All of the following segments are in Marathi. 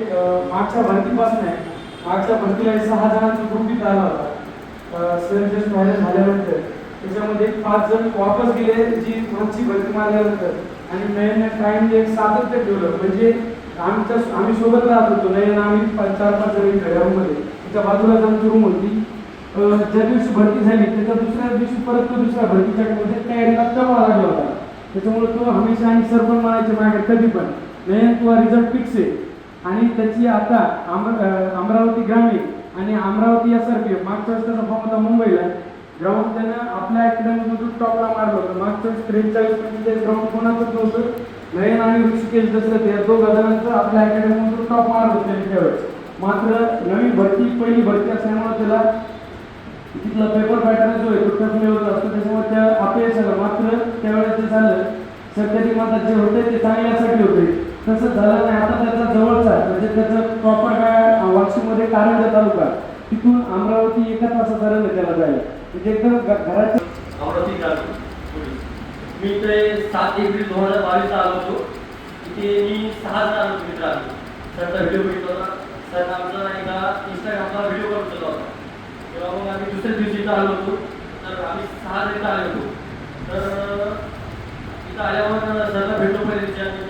मागच्या भरतीपासून आहे. मागच्या भरतीला सहा जणांचा ग्रुप इथं आला होता. सर जस्ट व्हायरल झाल्यानंतर. त्याच्यामध्ये पाच जण वापस गेले जी मागची भरती मारल्यानंतर. आणि नयनने कायम एक सातत्य ठेवलं. म्हणजे आमच्या आम्ही सोबत राहत होतो. नयन आम्ही चार पाच जण घरामध्ये. त्याच्या बाजूला जाऊन रूम होती. ज्या दिवशी भरती झाली त्याच्या दुसऱ्या दिवशी परत तो दुसऱ्या भरतीच्या मध्ये तयारीला तेव्हा लागला होता. त्याच्यामुळे तो हमेशा आणि सर पण म्हणायचे मागे कधी पण. नयन तुला रिझल्ट फिक्स आहे. आणि त्याची आता अमरावती ग्रामीण आणि अमरावती एस आर पी मागच्या वेळेस त्याचा फॉर्म होता मुंबईला. ग्राउंड त्यानं आपल्या अकॅडमीमधून टॉपला मारलं होतं. मागच्या वेळेस त्रेचाळीस म्हणजे ग्राउंड कोणाचंच नव्हतं. नयन आणि ऋषिकेश दशरथ या दोघ जणांचं आपल्या अकॅडमीमधून टॉप मारत होते त्यावेळेस. मात्र नवीन भरती पहिली भरती असल्यामुळे त्याला तिथला पेपर पॅटर्न जो आहे तो टफ असतो त्याच्यामुळे त्या अपयश आलं. मात्र त्यावेळेस ते झालं. सरकारी माता जे होते ते चांगल्यासाठी होते तसं झालं नाही. आता त्याचा जवळचा म्हणजे त्याचं प्रॉपर काय वाशिममध्ये कारंजा तालुका तिथून अमरावती एका तासाचा रन त्याला जायला. म्हणजे एकदम घ- घराच्या अमरावती मी ते सात एप्रिल दोन हजार बावीसला आलो होतो. तिथे मी सहा जण आलो मित्र आलो सरचा व्हिडिओ बघितला होता. सर आमचा एकदा इंस्टाग्रामला व्हिडिओ करत होता होता. तेव्हा मग आम्ही दुसऱ्या दिवशी आलो होतो. तर आम्ही सहा जण आलो होतो. तर इथं आल्यावर सरला भेटलो पहिले.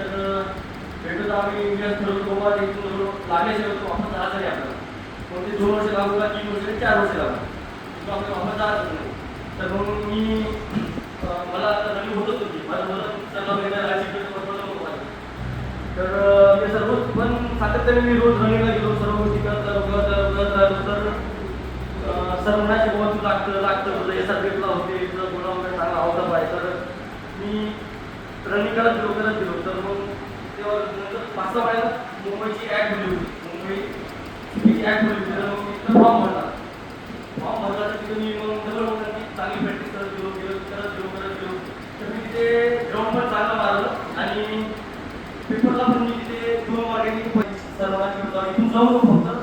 आम्ही तर भेटलो तर आम्ही इंडियन ठरवतो बाबा इथून लागल्याशिवाय होतो वापस जायचं नाही आपल्याला कोणते दोन वर्ष लागू का तीन वर्ष चार वर्ष लागू. तिथून आपल्याला वापस जायचं नाही तर मग मी मला आता रनिंग होतच होती माझं वजन सरला वगैरे तर मी सर्व पण सातत्याने मी रोज रनिंगला गेलो सर्व गोष्टी करत करत तर सर म्हणायचे बाबा तू लागतं लागतं. तुझं एस आर होते तुझा गुन्हा वगैरे चांगला होता पाहिजे तर मी रनिंग करत गेलो करत गेलो. तर मग तेव्हा पाच सहा वेळेला मुंबईची ॲड दिली होती. मुंबई ॲड दिली होती. मग तिथं फॉर्म भरला. फॉर्म भरला तर तिथं मी मग होतं की चांगली प्रॅक्टिस करत गेलो गेलो करत गेलो करत गेलो. तर मी तिथे ग्राउंड चांगलं मारलं आणि पेपरला पण मी तिथे दोन सर्वांनी इथून जाऊन फक्त